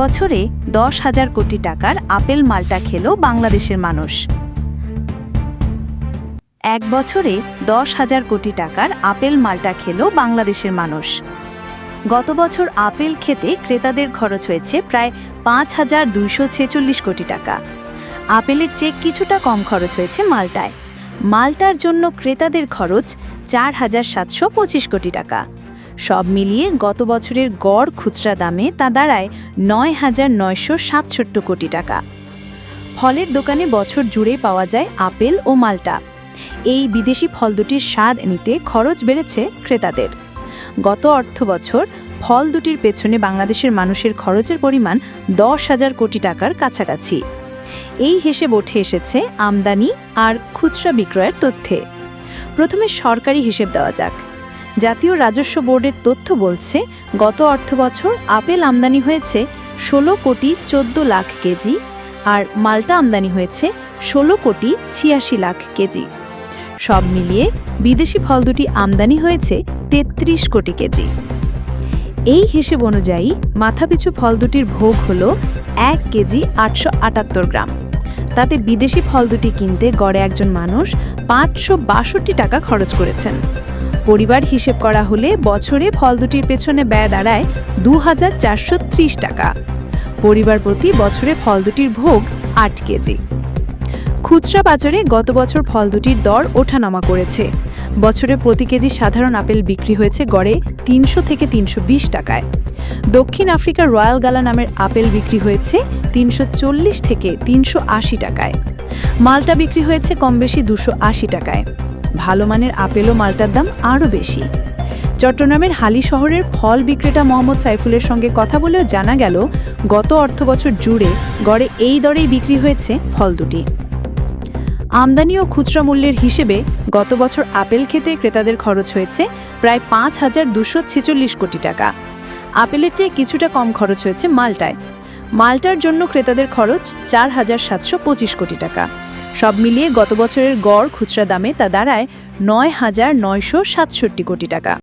বছরে দশ হাজার কোটি টাকার আপেল মালটা খেল বাংলাদেশের মানুষ। এক বছরে দশ হাজার কোটি টাকার আপেল মালটা খেল বাংলাদেশের মানুষ। গত বছর আপেল খেতে ক্রেতাদের খরচ হয়েছে প্রায় পাঁচ হাজার দুইশো ছেচল্লিশ কোটি টাকা। আপেলের চেয়ে কিছুটা কম খরচ হয়েছে মালটায়। মালটার জন্য ক্রেতাদের খরচ চার হাজার সাতশো পঁচিশ কোটি টাকা। সব মিলিয়ে গত বছরের গড় খুচরা দামে তা দাঁড়ায় নয় হাজার নয়শো সাতষট্টি কোটি টাকা। ফলের দোকানে বছর জুড়ে পাওয়া যায় আপেল ও মালটা। এই বিদেশি ফল দুটির স্বাদ নিতে খরচ বেড়েছে ক্রেতাদের। গত অর্থ বছর ফল দুটির পেছনে বাংলাদেশের মানুষের খরচের পরিমাণ দশ হাজার কোটি টাকার কাছাকাছি। এই হিসেব উঠে এসেছে আমদানি আর খুচরা বিক্রয়ের তথ্যে। প্রথমে সরকারি হিসেব দেওয়া যাক। জাতীয় রাজস্ব বোর্ডের তথ্য বলছে, গত অর্থবছর আপেল আমদানি হয়েছে ষোলো কোটি চোদ্দ লাখ কেজি আর মাল্টা আমদানি হয়েছে ষোলো কোটি ছিয়াশি লাখ কেজি। সব মিলিয়ে বিদেশি ফল দুটি আমদানি হয়েছে তেত্রিশ কোটি কেজি। এই হিসেব অনুযায়ী মাথাপিছু ফল দুটির ভোগ হল এক কেজি আটশো আটাত্তর গ্রাম। তাতে বিদেশি ফল দুটি কিনতে গড়ে একজন মানুষ পাঁচশো বাষট্টি টাকা খরচ করেছেন। পরিবার হিসেব করা হলে বছরে ফল দুটির পেছনে ব্যয় দাঁড়ায় দু হাজার চারশো ত্রিশ টাকা। পরিবার প্রতি বছরে ফল দুটির ভোগ আট কেজি। খুচরা বাজারে গত বছর ফল দুটির দর ওঠানামা করেছে। বছরে প্রতি কেজি সাধারণ আপেল বিক্রি হয়েছে গড়ে তিনশো থেকে তিনশো বিশ টাকায়। দক্ষিণ আফ্রিকার রয়্যাল গালা নামের আপেল বিক্রি হয়েছে তিনশো চল্লিশ থেকে তিনশো আশি টাকায়। মালটা বিক্রি হয়েছে কম বেশি দুশো টাকায়। ভালো মানের আপেল ও মালটার দাম আরও বেশি। চট্টগ্রামের হালি শহরের ফল বিক্রেতা মোহাম্মদ সাইফুলের সঙ্গে কথা বলেও জানা গেল, গত অর্থবছর জুড়ে গড়ে এই দরেই বিক্রি হয়েছে ফল দুটি। আমদানি ও খুচরা মূল্যের হিসেবে গত বছর আপেল খেতে ক্রেতাদের খরচ হয়েছে প্রায় পাঁচ হাজার দুশো ছেচল্লিশ কোটি টাকা। আপেলের চেয়ে কিছুটা কম খরচ হয়েছে মালটায়। মালটার জন্য ক্রেতাদের খরচ চার হাজার সাতশো পঁচিশ কোটি টাকা। সব মিলিয়ে গত বছরের গড় খুচরা দামে তা দাঁড়ায় নয় হাজার নয়শো সাতষট্টি কোটি টাকা।